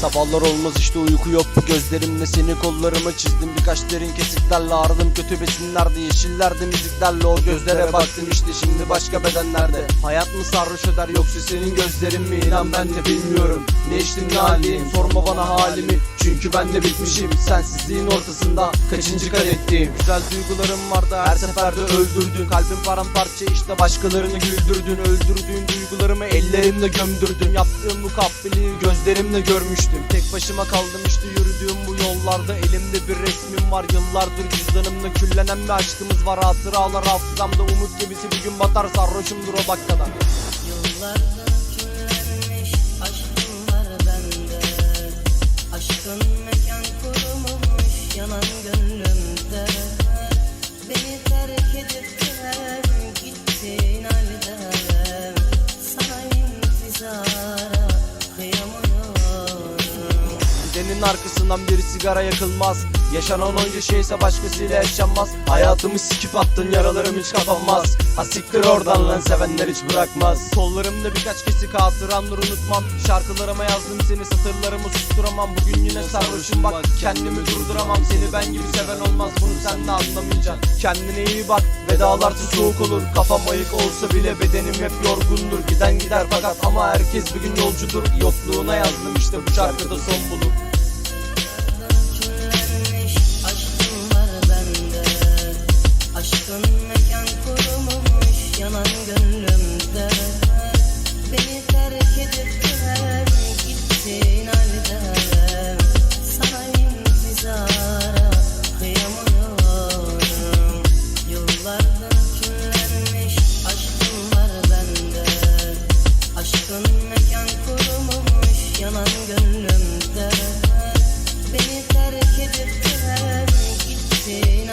Sabahlar olmaz işte uyku yok. Bu gözlerimle seni kollarıma çizdim. Birkaç derin kesitlerle aradım kötü besinlerde Yeşillerde müziklerle o gözlere baktım. işte şimdi başka bedenlerde. Hayat mı sarhoş eder yoksa senin gözlerin mi? İnan ben de bilmiyorum. Ne içtim ne haliyim? Sorma bana halimi. Çünkü ben de bitmişim. Sensizliğin ortasında Kaçıncı kadetteyim Güzel duygularım vardı her seferde öldürdün. Kalbim paramparça işte başkalarını güldürdün. Öldürdüğün duygularımı ellerimle gömdürdün. Yaptığım bu kahveliği gözlerimle görmüştüm Tek başıma kaldım işte yürüdüğüm bu yollarda. Elimde bir resmim var yıllardır cüzdanımda Küllenen bir aşkımız var. Hatıralar hafızamda Umut gemisi bir gün batar sarhoşumdur o dakikada. Yıllardır küllenmiş aşkım var bende. Aşkın mekan kurumuş yanan gönlümde. Beni terk edip de Gidenin arkasından bir sigara yakılmaz. Yaşanan onca şeyse başkasıyla yaşanmaz. Hayatımı sikip attın yaralarım hiç kapanmaz. Ha siktir oradan lan sevenler hiç bırakmaz. Kollarımda birkaç kesik hatırandır unutmam. Şarkılarıma yazdım seni satırlarımı susturamam. Bugün yine sarhoşum bak kendimi durduramam. Seni ben gibi seven olmaz bunu sen de anlamayacaksın. Kendine iyi bak vedalarsa soğuk olur. Kafam ayık olsa bile bedenim hep yorgundur. Giden gider fakat ama herkes bir gün yolcudur. Yokluğuna yazdım işte bu şarkıda son bulur zaman gönlümde Beni terk edip gider gittin halde Sana intizara kıyamıyorum. Yıllardan küllenmiş aşkım var bende. Aşkın mekan kurumuş yanan gönlümde. Beni terk edip gider gittin